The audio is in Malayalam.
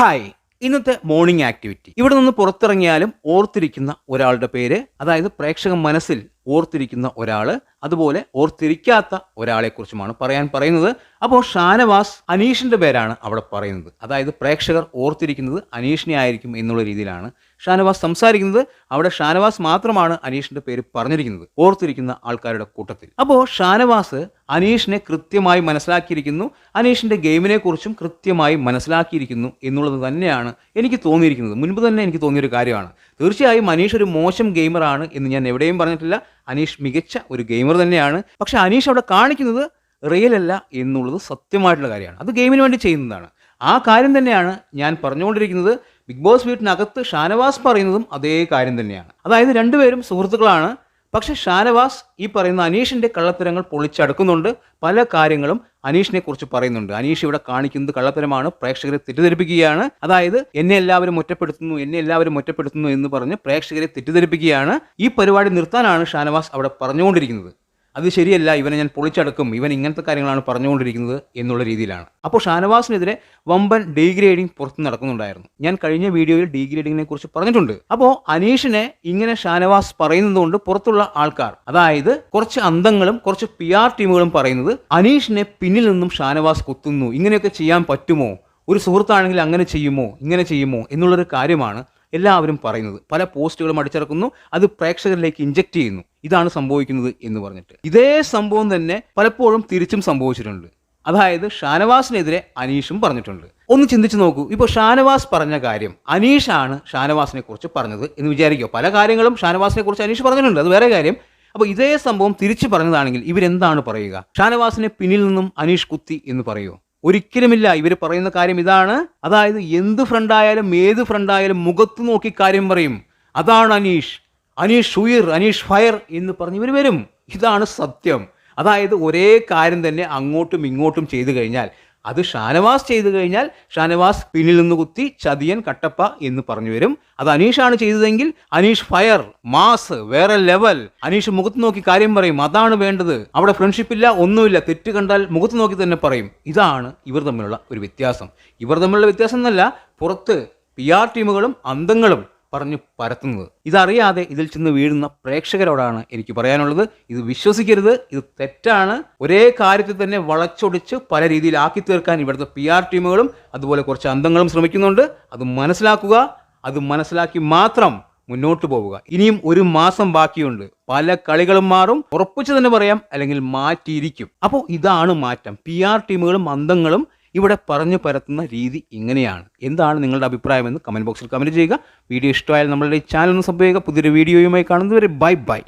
ഹായ്. ഇന്നത്തെ മോർണിംഗ് ആക്ടിവിറ്റി ഇവിടെ നിന്ന് പുറത്തിറങ്ങിയാലും ഓർത്തിരിക്കുന്ന ഒരാളുടെ പേര് അതായത് പ്രേക്ഷക മനസ്സിൽ ഓർത്തിരിക്കുന്ന ഒരാൾ അതുപോലെ ഓർത്തിരിക്കാത്ത ഒരാളെക്കുറിച്ചുമാണ് പറയാൻ പറയുന്നത്. അപ്പോൾ ഷാനവാസ് അനീഷിന്റെ പേരാണ് അവിടെ പറയുന്നത്. അതായത് പ്രേക്ഷകർ ഓർത്തിരിക്കുന്നത് അനീഷിനെ ആയിരിക്കും എന്നുള്ള രീതിയിലാണ് ഷാനവാസ് സംസാരിക്കുന്നത്. അവിടെ ഷാനവാസ് മാത്രമാണ് അനീഷിന്റെ പേര് പറഞ്ഞിരിക്കുന്നത് ഓർത്തിരിക്കുന്ന ആൾക്കാരുടെ കൂട്ടത്തിൽ. അപ്പോൾ ഷാനവാസ് അനീഷിനെ കൃത്യമായി മനസ്സിലാക്കിയിരിക്കുന്നു. അനീഷിന്റെ ഗെയിമിനെ കുറിച്ചും കൃത്യമായി മനസ്സിലാക്കിയിരിക്കുന്നു എന്നുള്ളത് തന്നെയാണ് എനിക്ക് തോന്നിയിരിക്കുന്നത്. മുൻപ് തന്നെ എനിക്ക് തോന്നിയൊരു കാര്യമാണ്. തീർച്ചയായും അനീഷ് ഒരു മോശം ഗെയിമറാണ് എന്ന് ഞാൻ എവിടെയും പറഞ്ഞിട്ടില്ല. അനീഷ് മികച്ച ഒരു ഗെയിമർ തന്നെയാണ്. പക്ഷെ അനീഷ് അവിടെ കാണിക്കുന്നത് റിയൽ അല്ല എന്നുള്ളത് സത്യമായിട്ടുള്ള കാര്യമാണ്. അത് ഗെയിമിന് വേണ്ടി ചെയ്യുന്നതാണ്. ആ കാര്യം തന്നെയാണ് ഞാൻ പറഞ്ഞുകൊണ്ടിരിക്കുന്നത്. ബിഗ് ബോസ് വീട്ടിനകത്ത് ഷാനവാസ് പറയുന്നതും അതേ കാര്യം തന്നെയാണ്. അതായത് രണ്ടുപേരും സുഹൃത്തുക്കളാണ്. പക്ഷേ ഷാനവാസ് ഈ പറയുന്ന അനീഷിന്റെ കള്ളത്തരങ്ങൾ പൊളിച്ചടക്കുന്നുണ്ട്. പല കാര്യങ്ങളും അനീഷിനെ കുറിച്ച് പറയുന്നുണ്ട്. അനീഷ് ഇവിടെ കാണിക്കുന്നത് കള്ളത്തരമാണ്. പ്രേക്ഷകരെ തെറ്റിദ്ധരിപ്പിക്കുകയാണ്. അതായത് എന്നെ എല്ലാവരും ഒറ്റപ്പെടുത്തുന്നു എന്നെ എല്ലാവരും ഒറ്റപ്പെടുത്തുന്നു എന്ന് പറഞ്ഞ് പ്രേക്ഷകരെ തെറ്റിദ്ധരിപ്പിക്കുകയാണ്. ഈ പരിപാടി നിർത്താനാണ് ഷാനവാസ് അവിടെ പറഞ്ഞുകൊണ്ടിരിക്കുന്നത്. അത് ശരിയല്ല ഇവനെ ഞാൻ പൊളിച്ചടക്കും ഇവൻ ഇങ്ങനത്തെ കാര്യങ്ങളാണ് പറഞ്ഞുകൊണ്ടിരിക്കുന്നത് എന്നുള്ള രീതിയിലാണ്. അപ്പോൾ ഷാനവാസിനെതിരെ വമ്പൻ ഡീഗ്രേഡിംഗ് പുറത്ത് നടക്കുന്നുണ്ടായിരുന്നു. ഞാൻ കഴിഞ്ഞ വീഡിയോയിൽ ഡീഗ്രേഡിങ്ങിനെ കുറിച്ച് പറഞ്ഞിട്ടുണ്ട്. അപ്പോൾ അനീഷിനെ ഇങ്ങനെ ഷാനവാസ് പറയുന്നതുകൊണ്ട് പുറത്തുള്ള ആൾക്കാർ അതായത് കുറച്ച് അന്തങ്ങളും കുറച്ച് പി ആർ ടീമുകളും പറയുന്നത് അനീഷിനെ പിന്നിൽ നിന്നും ഷാനവാസ് കുത്തുന്നു. ഇങ്ങനെയൊക്കെ ചെയ്യാൻ പറ്റുമോ? ഒരു സുഹൃത്താണെങ്കിൽ അങ്ങനെ ചെയ്യുമോ? ഇങ്ങനെ ചെയ്യുമോ? എന്നുള്ളൊരു കാര്യമാണ് എല്ലാവരും പറയുന്നത്. പല പോസ്റ്റുകളും അടിച്ചിറക്കുന്നു. അത് പ്രേക്ഷകരിലേക്ക് ഇഞ്ചക്ട് ചെയ്യുന്നു. ഇതാണ് സംഭവിക്കുന്നത് എന്ന് പറഞ്ഞിട്ട്. ഇതേ സംഭവം തന്നെ പലപ്പോഴും തിരിച്ചും സംഭവിച്ചിട്ടുണ്ട്. അതായത് ഷാനവാസിനെതിരെ അനീഷും പറഞ്ഞിട്ടുണ്ട്. ഒന്ന് ചിന്തിച്ചു നോക്കൂ. ഇപ്പോൾ ഷാനവാസ് പറഞ്ഞ കാര്യം അനീഷാണ് ഷാനവാസിനെ കുറിച്ച് പറഞ്ഞത് എന്ന് വിചാരിക്കുക. പല കാര്യങ്ങളും ഷാനവാസിനെ കുറിച്ച് അനീഷ് പറഞ്ഞിട്ടുണ്ട്. അത് വേറെ കാര്യം. അപ്പോൾ ഇതേ സംഭവം തിരിച്ചു പറഞ്ഞതാണെങ്കിൽ ഇവരെന്താണ് പറയുക? ഷാനവാസിനെ പിന്നിൽ നിന്നും അനീഷ് കുത്തി എന്ന് പറയുമോ ഒരിക്കലുമില്ല. ഇവർ പറയുന്ന കാര്യം ഇതാണ്. അതായത് എന്ത് ഫ്രണ്ടായാലും ഏത് ഫ്രണ്ടായാലും മുഖത്ത് നോക്കി കാര്യം പറയും. അതാണ് അനീഷ്. അനീഷ് ഉയർ അനീഷ് ഫയർ എന്ന് പറഞ്ഞ് ഇവർ വരും. ഇതാണ് സത്യം. അതായത് ഒരേ കാര്യം തന്നെ അങ്ങോട്ടും ഇങ്ങോട്ടും ചെയ്തു കഴിഞ്ഞാൽ. അത് ഷാനവാസ് ചെയ്തു കഴിഞ്ഞാൽ ഷാനവാസ് പിന്നിൽ നിന്ന് കുത്തി ചതിയൻ കട്ടപ്പ എന്ന് പറഞ്ഞു വരും. അത് അനീഷാണ് ചെയ്തതെങ്കിൽ അനീഷ് ഫയർ മാസ് വേറെ ലെവൽ അനീഷ് മുഖത്ത് നോക്കി കാര്യം പറയും അതാണ് വേണ്ടത്. അവിടെ ഫ്രണ്ട്ഷിപ്പ് ഇല്ല ഒന്നുമില്ല. തെറ്റ് കണ്ടാൽ മുഖത്ത് നോക്കി തന്നെ പറയും. ഇതാണ് ഇവർ തമ്മിലുള്ള ഒരു വ്യത്യാസം. ഇവർ തമ്മിലുള്ള വ്യത്യാസം എന്നല്ല പുറത്ത് പി ആർ ടീമുകളും അന്തങ്ങളും പറഞ്ഞു പരത്തുന്നത്. ഇതറിയാതെ ഇതിൽ ചെന്ന് വീഴുന്ന പ്രേക്ഷകരോടാണ് എനിക്ക് പറയാനുള്ളത്. ഇത് വിശ്വസിക്കരുത്. ഇത് തെറ്റാണ്. ഒരേ കാര്യത്തിൽ തന്നെ വളച്ചൊടിച്ച് പല രീതിയിൽ ആക്കി തീർക്കാൻ ഇവിടുത്തെ പി ആർ ടീമുകളും അതുപോലെ കുറച്ച് അന്തങ്ങളും ശ്രമിക്കുന്നുണ്ട്. അത് മനസ്സിലാക്കുക. അത് മനസ്സിലാക്കി മാത്രം മുന്നോട്ട് പോവുക. ഇനിയും ഒരു മാസം ബാക്കിയുണ്ട്. പല കളികളും മാറും. ഉറപ്പിച്ചു തന്നെ പറയാം. അല്ലെങ്കിൽ മാറ്റിയിരിക്കും. അപ്പോൾ ഇതാണ് മാറ്റം. പി ആർ ടീമുകളും അന്തങ്ങളും ഇവിടെ പറഞ്ഞു പരത്തുന്ന രീതി ഇങ്ങനെയാണ്. എന്താണ് നിങ്ങളുടെ അഭിപ്രായമെന്ന് കമന്റ് ബോക്സിൽ കമന്റ് ചെയ്യുക. വീഡിയോ ഇഷ്ടമായാൽ നമ്മളുടെ ചാനൽ ഒന്ന് സബ്സ്ക്രൈബ് ചെയ്യുക. പുതിയൊരു വീഡിയോയുമായി കാണുന്നതുവരെ ബൈ ബൈ